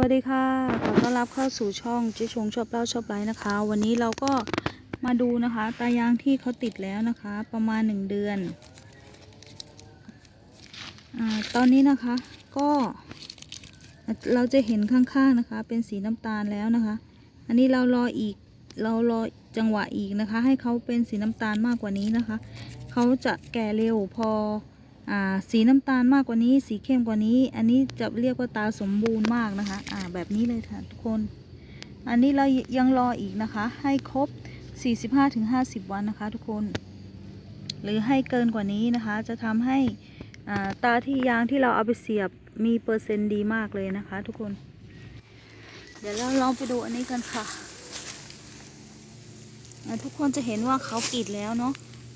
วัสดีค่ะ ขอต้อนรับเข้าสู่ช่องเจ๊ชงชอบเล่าชอบไลฟ์นะคะ วันนี้เราก็มาดูนะคะ ตายางที่เขาติดแล้วนะคะ ประมาณหนึ่งเดือนอาตอนนี้นะคะก็เราจะเห็นข้างๆนะคะ เป็นสีน้ำตาลแล้วนะคะ อันนี้เรารออีกเรารอจังหวะอีกนะคะ ให้เขาเป็นสีน้ำตาลมากกว่านี้นะคะ เขาจะแก่เร็วพอ สีน้ำตาลมากกว่านี้ สีเข้มกว่านี้ อันนี้จะเรียกว่าตาสมบูรณ์มากนะคะ อ่าแบบนี้เลยค่ะทุกคน อันนี้เรายังรออีกนะคะ ให้ครบ 45-50 วันนะคะ ทุกคน หรือให้เกินกว่านี้นะคะ จะทำให้อ่าตาที่ยางที่เราเอาไปเสียบมีเปอร์เซ็นต์ดีมากเลยนะคะ ทุกคน เดี๋ยวเราลองไปดูอันนี้กันค่ะทุกคนจะเห็นว่าเขากรีดแล้วเนาะ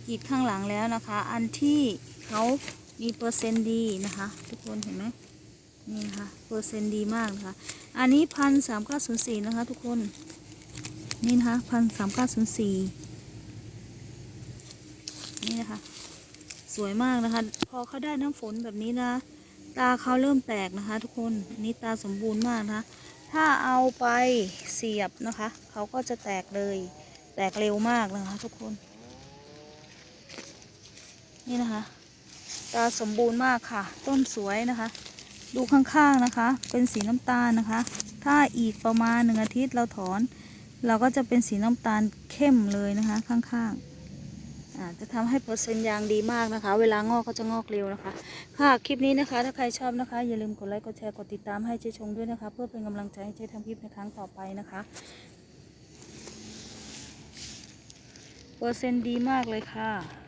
กรีดข้างหลังแล้วนะคะ อันที่เขา มีเปอร์เซ็นต์ดีนะคะ ทุกคนเห็นไหมนี่นะคะเปอร์เซ็นต์ดีมากนะคะ อันนี้พันสามเก้าศูนย์สี่นะคะ ทุกคนนี่นะคะพันสามเก้าศูนย์สี่นี่นะคะ สวยมากนะคะ พอเขาได้น้ำฝนแบบนี้นะ ตาเขาเริ่มแตกนะคะ ทุกคนนนี้ตาสมบูรณ์มากนะคะ ถ้าเอาไปเสียบนะคะเขาก็จะแตกเลย แตกเร็วมากนะคะ ทุกคน นี่นะคะ ตาสมบูรณ์มากค่ะ ต้นสวยนะคะ ดูข้างๆนะคะ เป็นสีน้ำตาลนะคะ ถ้าอีกประมาณหนึ่งอาทิตย์เราถอน เราก็จะเป็นสีน้ำตาลเข้มเลยนะคะ ข้างๆอ่าจะทำให้เปอร์เซ็นต์ยางดีมากนะคะ เวลางอกก็จะงอกเร็วนะคะ ค่ะคลิปนี้นะคะ ถ้าใครชอบนะคะ อย่าลืมกดไลค์กดแชร์กดติดตามให้เจ๊ชงด้วยนะคะ เพื่อเป็นกำลังใจให้เจ๊ทำคลิปในครั้งต่อไปนะคะเปอร์เซ็นต์ดีมากเลยค่ะ